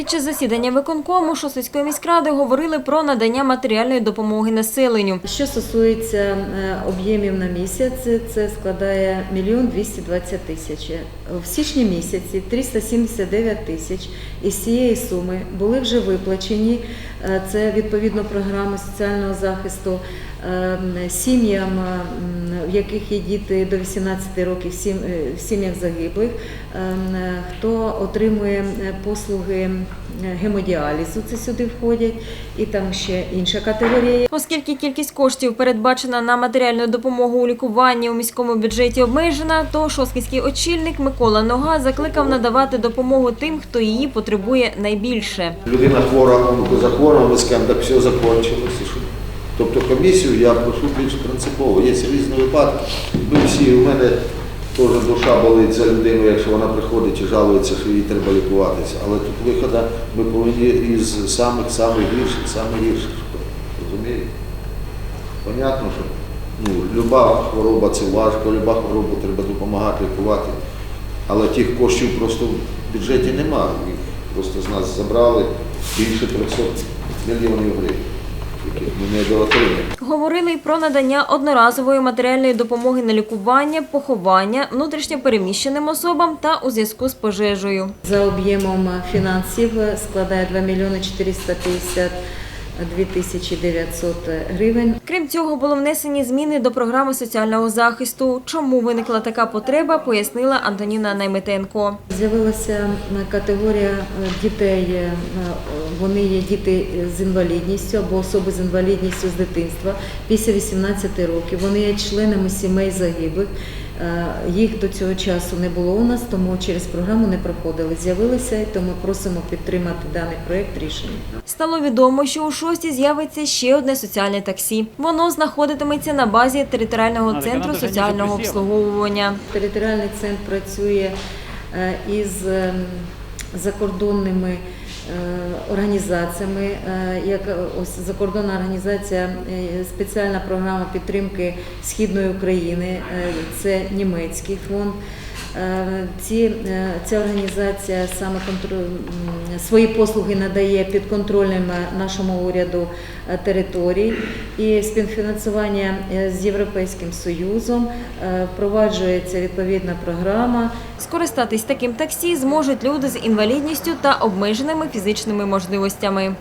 Під час засідання виконкому Шосицької міськради говорили про надання матеріальної допомоги населенню. Що стосується е, об'ємів на місяць, це складає 1 220 тисяч. В січні місяці 379 тисяч із цієї суми були вже виплачені. Е, Це відповідно програми соціального захисту сім'ям, е, в яких є діти до 18 років, сім- е, в сім'ях загиблих, е, хто отримує е, послуги гемодіалізу, це сюди входять, і там ще інша категорія. Оскільки кількість коштів, передбачена на матеріальну допомогу у лікуванні у міському бюджеті обмежена, то шоскінський очільник Микола Нога закликав надавати допомогу тим, хто її потребує найбільше. Людина хвора, онкозахворювала, ми скажемо, так все закінчилося. Тобто комісію я прошу більш принципово. Є різні випадки. Ми всі, у мене теж душа болить за людину, якщо вона приходить і жалується, що їй треба лікуватися. Але тут виходу ми повинні із самих самих гірших, самих гірших. Розумієте? Понятно, що ну, люба хвороба це важко, люба хвороба треба допомагати лікувати. Але тих коштів просто в бюджеті немає. Їх просто з нас забрали більше 300 мільйонів гривень, про надання одноразової матеріальної допомоги на лікування, поховання внутрішньо переміщеним особам та у зв'язку з пожежею. За об'ємом фінансів складає 2 мільйони 450 2900 гривень. Крім цього, були внесені зміни до програми соціального захисту. Чому виникла така потреба, пояснила Антоніна Найметенко. З'явилася категорія дітей. Е, вони є діти з інвалідністю або особи з інвалідністю з дитинства після 18 років. Вони є членами сімей загиблих. Е, Їх до цього часу не було у нас, тому через програму не проходили. З'явилися, тому просимо підтримати даний проєкт рішення. Стало відомо, що у шості з'явиться ще одне соціальне таксі. Воно знаходитиметься на базі територіального центру соціального обслуговування. Територіальний центр працює е, із ем, закордонними е, організаціями, е, як е, ось закордонна організація, спеціальна програма підтримки Східної України, це німецький фонд. Е, Ці, е, ця організація саме свої послуги надає підконтрольним е, нашому уряду територій і співфінансування з Європейським Союзом впроваджується відповідна програма. Скористатись таким таксі зможуть люди з інвалідністю та обмеженими фізичними можливостями.